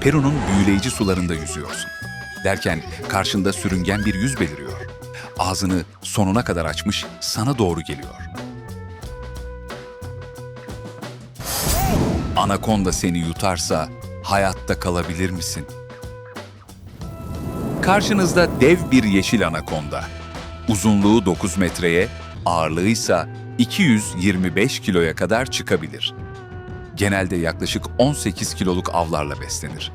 Peru'nun büyüleyici sularında yüzüyorsun. Derken karşında sürüngen bir yüz beliriyor. Ağzını sonuna kadar açmış sana doğru geliyor. Anakonda seni yutarsa hayatta kalabilir misin? Karşınızda dev bir yeşil anakonda. Uzunluğu 9 metreye, ağırlığı ise 225 kiloya kadar çıkabilir. Genelde yaklaşık 18 kiloluk avlarla beslenir.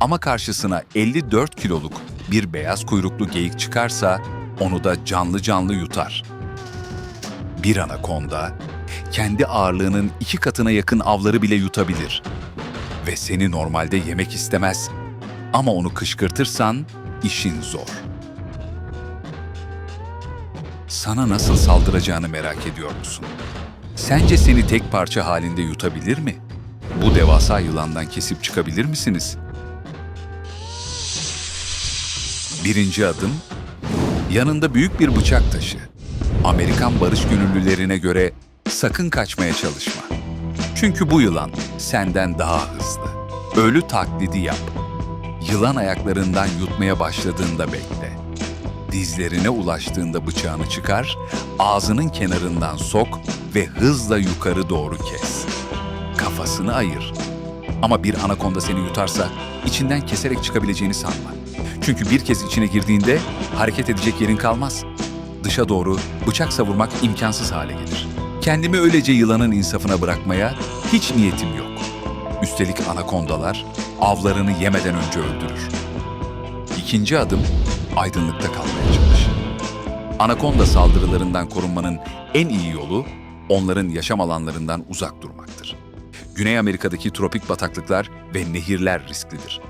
Ama karşısına 54 kiloluk bir beyaz kuyruklu geyik çıkarsa onu da canlı canlı yutar. Bir anakonda kendi ağırlığının iki katına yakın avları bile yutabilir. Ve seni normalde yemek istemez. Ama onu kışkırtırsan işin zor. Sana nasıl saldıracağını merak ediyor musun? Sence seni tek parça halinde yutabilir mi? Bu devasa yılandan kesip çıkabilir misiniz? Birinci adım, yanında büyük bir bıçak taşı. Amerikan barış gönüllülerine göre sakın kaçmaya çalışma. Çünkü bu yılan senden daha hızlı. Ölü taklidi yap. Yılan ayaklarından yutmaya başladığında bekle. Dizlerine ulaştığında bıçağını çıkar, ağzının kenarından sok ve hızla yukarı doğru kes. Kafasını ayır. Ama bir anakonda seni yutarsa içinden keserek çıkabileceğini sanma. Çünkü bir kez içine girdiğinde hareket edecek yerin kalmaz. Dışa doğru bıçak savurmak imkansız hale gelir. Kendimi öylece yılanın insafına bırakmaya hiç niyetim yok. Üstelik anakondalar avlarını yemeden önce öldürür. İkinci adım aydınlıkta kalmaya çalış. Anakonda saldırılarından korunmanın en iyi yolu onların yaşam alanlarından uzak durmaktır. Güney Amerika'daki tropik bataklıklar ve nehirler risklidir.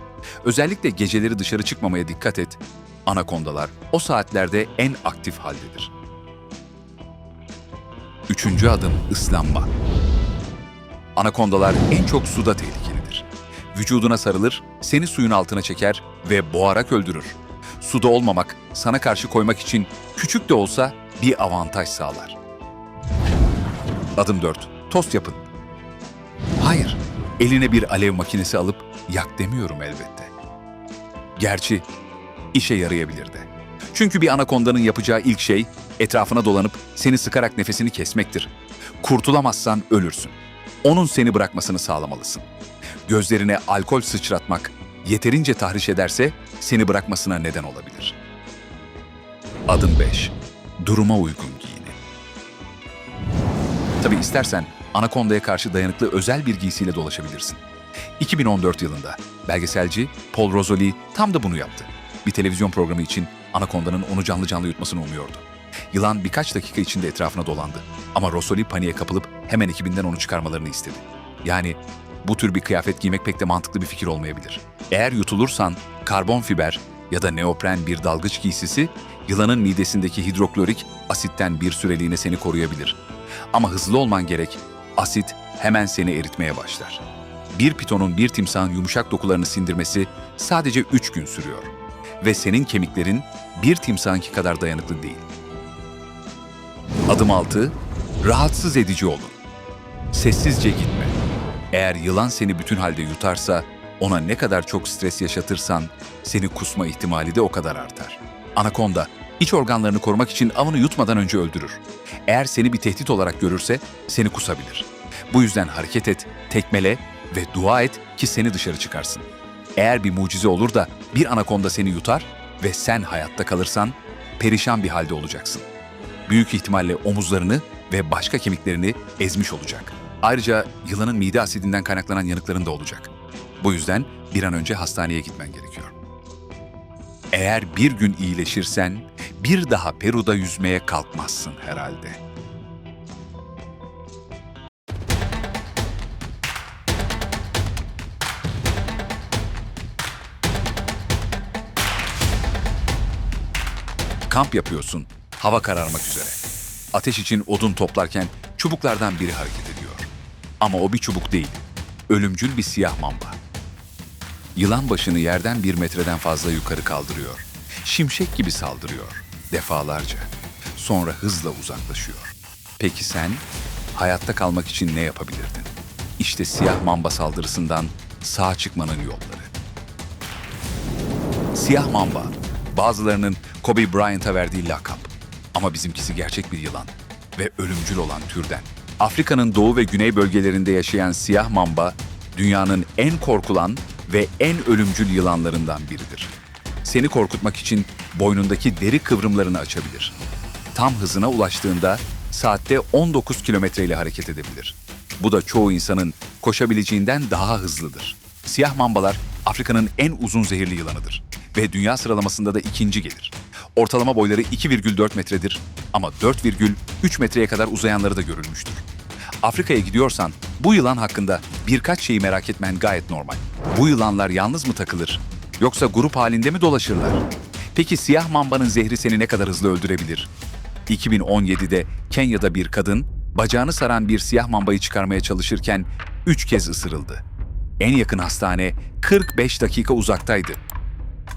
Özellikle geceleri dışarı çıkmamaya dikkat et. Anakondalar o saatlerde en aktif haldedir. Üçüncü adım ıslanma. Anakondalar en çok suda tehlikelidir. Vücuduna sarılır, seni suyun altına çeker ve boğarak öldürür. Suda olmamak, sana karşı koymak için küçük de olsa bir avantaj sağlar. Adım 4. Tost yapın. Hayır, eline bir alev makinesi alıp yak demiyorum elbette. Gerçi işe yarayabilir de. Çünkü bir anakondanın yapacağı ilk şey etrafına dolanıp seni sıkarak nefesini kesmektir. Kurtulamazsan ölürsün. Onun seni bırakmasını sağlamalısın. Gözlerine alkol sıçratmak yeterince tahriş ederse seni bırakmasına neden olabilir. Adım 5. Duruma uygun giyinin. Tabii istersen Anakonda'ya karşı dayanıklı özel bir giysiyle dolaşabilirsin. 2014 yılında belgeselci Paul Rosoli tam da bunu yaptı. Bir televizyon programı için Anakonda'nın onu canlı canlı yutmasını umuyordu. Yılan birkaç dakika içinde etrafına dolandı. Ama Rosoli paniğe kapılıp hemen ekibinden onu çıkarmalarını istedi. Yani bu tür bir kıyafet giymek pek de mantıklı bir fikir olmayabilir. Eğer yutulursan karbon fiber ya da neopren bir dalgıç giysisi yılanın midesindeki hidroklorik asitten bir süreliğine seni koruyabilir. Ama hızlı olman gerek. Asit hemen seni eritmeye başlar. Bir pitonun bir timsahın yumuşak dokularını sindirmesi sadece 3 gün sürüyor. Ve senin kemiklerin bir timsahınki kadar dayanıklı değil. Adım 6. Rahatsız edici olun. Sessizce gitme. Eğer yılan seni bütün halde yutarsa, ona ne kadar çok stres yaşatırsan, seni kusma ihtimali de o kadar artar. Anakonda, iç organlarını korumak için avını yutmadan önce öldürür. Eğer seni bir tehdit olarak görürse, seni kusabilir. Bu yüzden hareket et, tekmele ve dua et ki seni dışarı çıkarsın. Eğer bir mucize olur da bir anakonda seni yutar ve sen hayatta kalırsan, perişan bir halde olacaksın büyük ihtimalle omuzlarını ve başka kemiklerini ezmiş olacak. Ayrıca yılanın mide asidinden kaynaklanan yanıkların da olacak. Bu yüzden bir an önce hastaneye gitmen gerekiyor. Eğer bir gün iyileşirsen bir daha Peru'da yüzmeye kalkmazsın herhalde. Kamp yapıyorsun, hava kararmak üzere. Ateş için odun toplarken çubuklardan biri hareket ediyor. Ama o bir çubuk değil, ölümcül bir siyah mamba. Yılan başını yerden bir metreden fazla yukarı kaldırıyor. Şimşek gibi saldırıyor, defalarca. Sonra hızla uzaklaşıyor. Peki sen, hayatta kalmak için ne yapabilirdin? İşte siyah mamba saldırısından sağ çıkmanın yolları. Siyah mamba. Bazılarının Kobe Bryant'a verdiği lakap. Ama bizimkisi gerçek bir yılan ve ölümcül olan türden. Afrika'nın doğu ve güney bölgelerinde yaşayan siyah mamba, dünyanın en korkulan ve en ölümcül yılanlarından biridir. Seni korkutmak için boynundaki deri kıvrımlarını açabilir. Tam hızına ulaştığında saatte 19 kilometre ile hareket edebilir. Bu da çoğu insanın koşabileceğinden daha hızlıdır. Siyah mambalar Afrika'nın en uzun zehirli yılanıdır ve dünya sıralamasında da ikinci gelir. Ortalama boyları 2,4 metredir ama 4,3 metreye kadar uzayanları da görülmüştür. Afrika'ya gidiyorsan bu yılan hakkında birkaç şeyi merak etmen gayet normal. Bu yılanlar yalnız mı takılır? Yoksa grup halinde mi dolaşırlar? Peki siyah mambanın zehri seni ne kadar hızlı öldürebilir? 2017'de Kenya'da bir kadın bacağını saran bir siyah mambayı çıkarmaya çalışırken 3 kez ısırıldı. En yakın hastane 45 dakika uzaktaydı.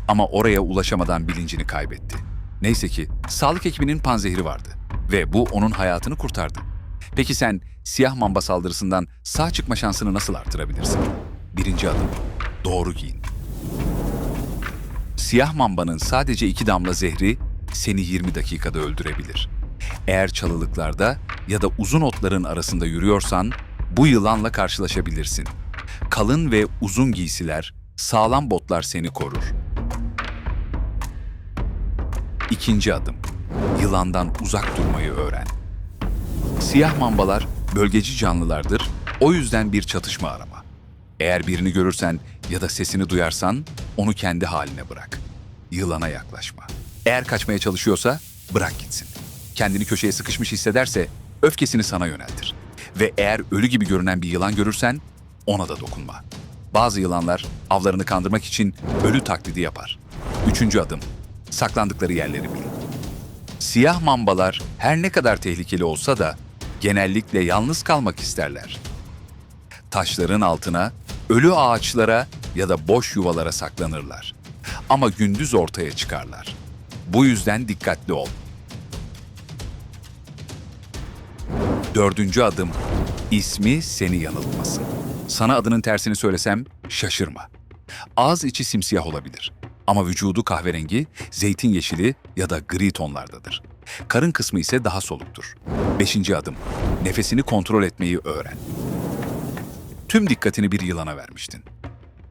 Ama oraya ulaşamadan bilincini kaybetti. Neyse ki sağlık ekibinin panzehri vardı ve bu onun hayatını kurtardı. Peki sen siyah mamba saldırısından sağ çıkma şansını nasıl artırabilirsin? Birinci adım, doğru giyin. Siyah mambanın sadece iki damla zehri seni 20 dakikada öldürebilir. Eğer çalılıklarda ya da uzun otların arasında yürüyorsan bu yılanla karşılaşabilirsin. Kalın ve uzun giysiler, sağlam botlar seni korur. İkinci adım, yılandan uzak durmayı öğren. Siyah mambalar bölgeci canlılardır, o yüzden bir çatışma arama. Eğer birini görürsen ya da sesini duyarsan onu kendi haline bırak. Yılana yaklaşma. Eğer kaçmaya çalışıyorsa bırak gitsin. Kendini köşeye sıkışmış hissederse öfkesini sana yöneltir. Ve eğer ölü gibi görünen bir yılan görürsen ona da dokunma. Bazı yılanlar avlarını kandırmak için ölü taklidi yapar. Üçüncü adım, saklandıkları yerleri bil. Siyah mambalar her ne kadar tehlikeli olsa da genellikle yalnız kalmak isterler. Taşların altına, ölü ağaçlara ya da boş yuvalara saklanırlar. Ama gündüz ortaya çıkarlar. Bu yüzden dikkatli ol. Dördüncü adım, ismi seni yanıltmasın. Sana adının tersini söylesem şaşırma. Ağız içi simsiyah olabilir ama vücudu kahverengi, zeytin yeşili ya da gri tonlardadır. Karın kısmı ise daha soluktur. Beşinci adım, nefesini kontrol etmeyi öğren. Tüm dikkatini bir yılana vermiştin.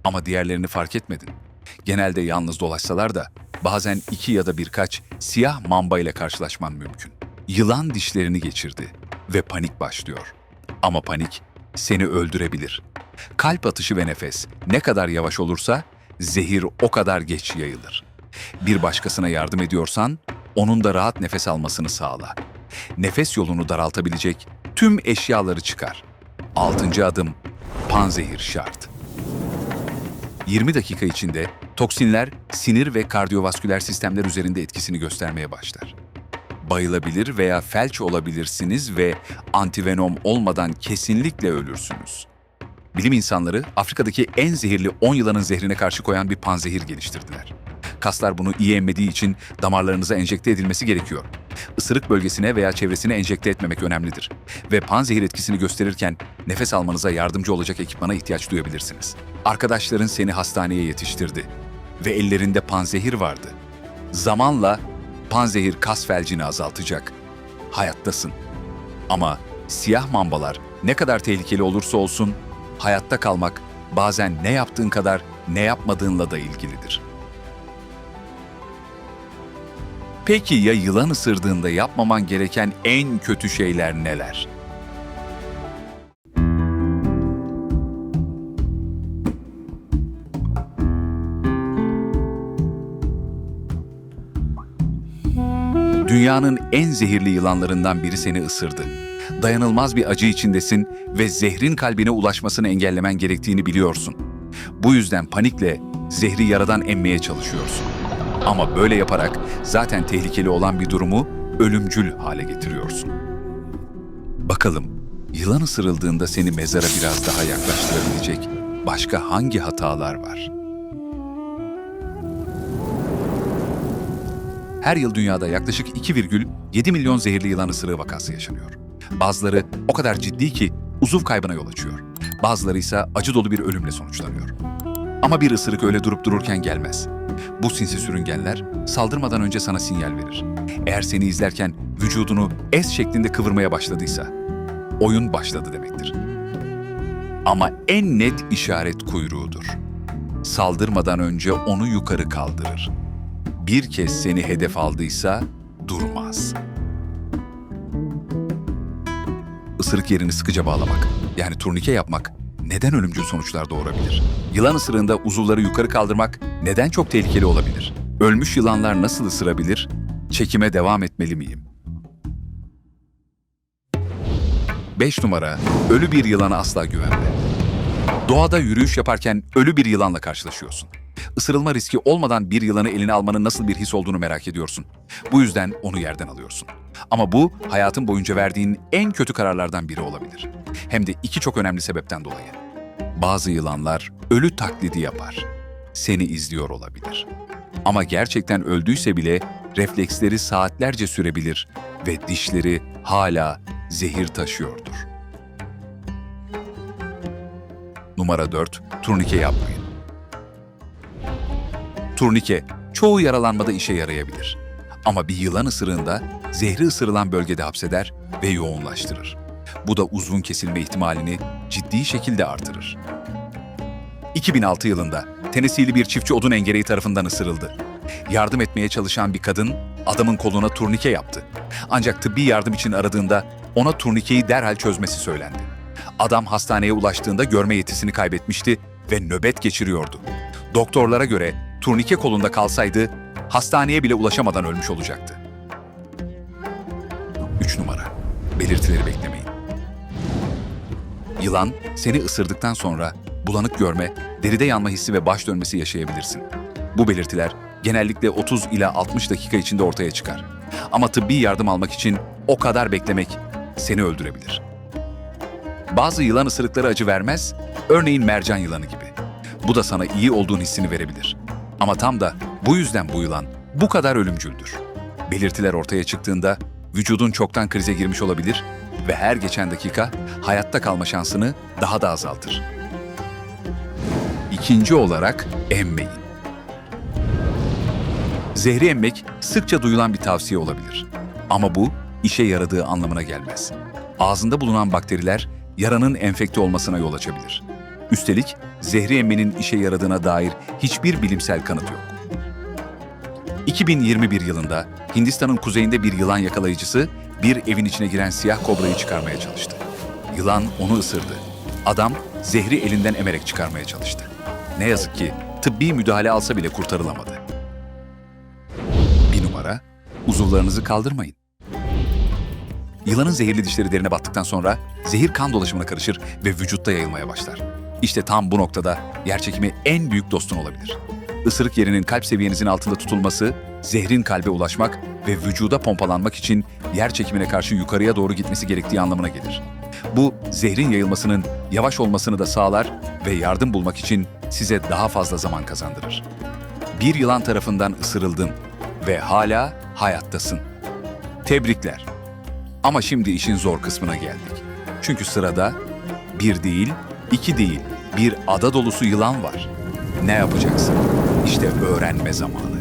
Ama diğerlerini fark etmedin. Genelde yalnız dolaşsalar da bazen iki ya da birkaç siyah mamba ile karşılaşman mümkün. Yılan dişlerini geçirdi ve panik başlıyor. Ama panik seni öldürebilir. Kalp atışı ve nefes ne kadar yavaş olursa zehir o kadar geç yayılır. Bir başkasına yardım ediyorsan onun da rahat nefes almasını sağla. Nefes yolunu daraltabilecek tüm eşyaları çıkar. Altıncı adım panzehir şart. 20 dakika içinde toksinler sinir ve kardiyovasküler sistemler üzerinde etkisini göstermeye başlar. Bayılabilir veya felç olabilirsiniz ve antivenom olmadan kesinlikle ölürsünüz. Bilim insanları Afrika'daki en zehirli 10 yılanın zehrine karşı koyan bir panzehir geliştirdiler. Kaslar bunu iyi emmediği için damarlarınıza enjekte edilmesi gerekiyor. Isırık bölgesine veya çevresine enjekte etmemek önemlidir. Ve panzehir etkisini gösterirken nefes almanıza yardımcı olacak ekipmana ihtiyaç duyabilirsiniz. Arkadaşların seni hastaneye yetiştirdi ve ellerinde panzehir vardı. Zamanla panzehir kas felcini azaltacak. Hayattasın. Ama siyah mambalar ne kadar tehlikeli olursa olsun hayatta kalmak bazen ne yaptığın kadar ne yapmadığınla da ilgilidir. Peki ya yılan ısırdığında yapmaman gereken en kötü şeyler neler? Dünyanın en zehirli yılanlarından biri seni ısırdı. Dayanılmaz bir acı içindesin ve zehrin kalbine ulaşmasını engellemen gerektiğini biliyorsun. Bu yüzden panikle zehri yaradan emmeye çalışıyorsun. Ama böyle yaparak zaten tehlikeli olan bir durumu ölümcül hale getiriyorsun. Bakalım yılan ısırıldığında seni mezara biraz daha yaklaştırabilecek başka hangi hatalar var? Her yıl dünyada yaklaşık 2,7 milyon zehirli yılan ısırığı vakası yaşanıyor. Bazıları o kadar ciddi ki uzuv kaybına yol açıyor. Bazıları ise acı dolu bir ölümle sonuçlanıyor. Ama bir ısırık öyle durup dururken gelmez. Bu sinsi sürüngenler saldırmadan önce sana sinyal verir. Eğer seni izlerken vücudunu S şeklinde kıvırmaya başladıysa oyun başladı demektir. Ama en net işaret kuyruğudur. Saldırmadan önce onu yukarı kaldırır. Bir kez seni hedef aldıysa durmaz. Isırık yerini sıkıca bağlamak, yani turnike yapmak neden ölümcül sonuçlar doğurabilir? Yılan ısırığında uzuvları yukarı kaldırmak neden çok tehlikeli olabilir? Ölmüş yılanlar nasıl ısırabilir? Çekime devam etmeli miyim? 5 numara, ölü bir yılana asla güvenme. Doğada yürüyüş yaparken ölü bir yılanla karşılaşıyorsun. Isırılma riski olmadan bir yılanı eline almanın nasıl bir his olduğunu merak ediyorsun. Bu yüzden onu yerden alıyorsun. Ama bu hayatın boyunca verdiğin en kötü kararlardan biri olabilir. Hem de iki çok önemli sebepten dolayı. Bazı yılanlar ölü taklidi yapar. Seni izliyor olabilir. Ama gerçekten öldüyse bile refleksleri saatlerce sürebilir ve dişleri hala zehir taşıyordur. Numara 4. Turnike yapmayın. Turnike çoğu yaralanmada işe yarayabilir. Ama bir yılan ısırığında zehri ısırılan bölgede hapseder ve yoğunlaştırır. Bu da uzun kesilme ihtimalini ciddi şekilde artırır. 2006 yılında Tennessee'li bir çiftçi odun engereği tarafından ısırıldı. Yardım etmeye çalışan bir kadın adamın koluna turnike yaptı. Ancak tıbbi yardım için aradığında ona turnikeyi derhal çözmesi söylendi. Adam hastaneye ulaştığında görme yetisini kaybetmişti ve nöbet geçiriyordu. Doktorlara göre turnike kolunda kalsaydı hastaneye bile ulaşamadan ölmüş olacaktı. 3 numara. Belirtileri beklemeyin. Yılan seni ısırdıktan sonra bulanık görme, deride yanma hissi ve baş dönmesi yaşayabilirsin. Bu belirtiler genellikle 30 ila 60 dakika içinde ortaya çıkar. Ama tıbbi yardım almak için o kadar beklemek seni öldürebilir. Bazı yılan ısırıkları acı vermez, örneğin mercan yılanı gibi. Bu da sana iyi olduğun hissini verebilir. Ama tam da bu yüzden bu yılan bu kadar ölümcüldür. Belirtiler ortaya çıktığında vücudun çoktan krize girmiş olabilir ve her geçen dakika hayatta kalma şansını daha da azaltır. İkinci olarak emmeyin. Zehri emmek sıkça duyulan bir tavsiye olabilir. Ama bu işe yaradığı anlamına gelmez. Ağzında bulunan bakteriler yaranın enfekte olmasına yol açabilir. Üstelik zehri emmenin işe yaradığına dair hiçbir bilimsel kanıt yok. 2021 yılında Hindistan'ın kuzeyinde bir yılan yakalayıcısı bir evin içine giren siyah kobrayı çıkarmaya çalıştı. Yılan onu ısırdı. Adam zehri elinden emerek çıkarmaya çalıştı. Ne yazık ki tıbbi müdahale alsa bile kurtarılamadı. Bir numara, uzuvlarınızı kaldırmayın. Yılanın zehirli dişleri derine battıktan sonra zehir kan dolaşımına karışır ve vücutta yayılmaya başlar. İşte tam bu noktada yerçekimi en büyük dostun olabilir. Isırık yerinin kalp seviyenizin altında tutulması, zehrin kalbe ulaşmak ve vücuda pompalanmak için yer çekimine karşı yukarıya doğru gitmesi gerektiği anlamına gelir. Bu zehrin yayılmasının yavaş olmasını da sağlar ve yardım bulmak için size daha fazla zaman kazandırır. Bir yılan tarafından ısırıldın ve hala hayattasın. Tebrikler. Ama şimdi işin zor kısmına geldik. Çünkü sırada bir değil, iki değil, bir ada dolusu yılan var. Ne yapacaksın? İşte öğrenme zamanı.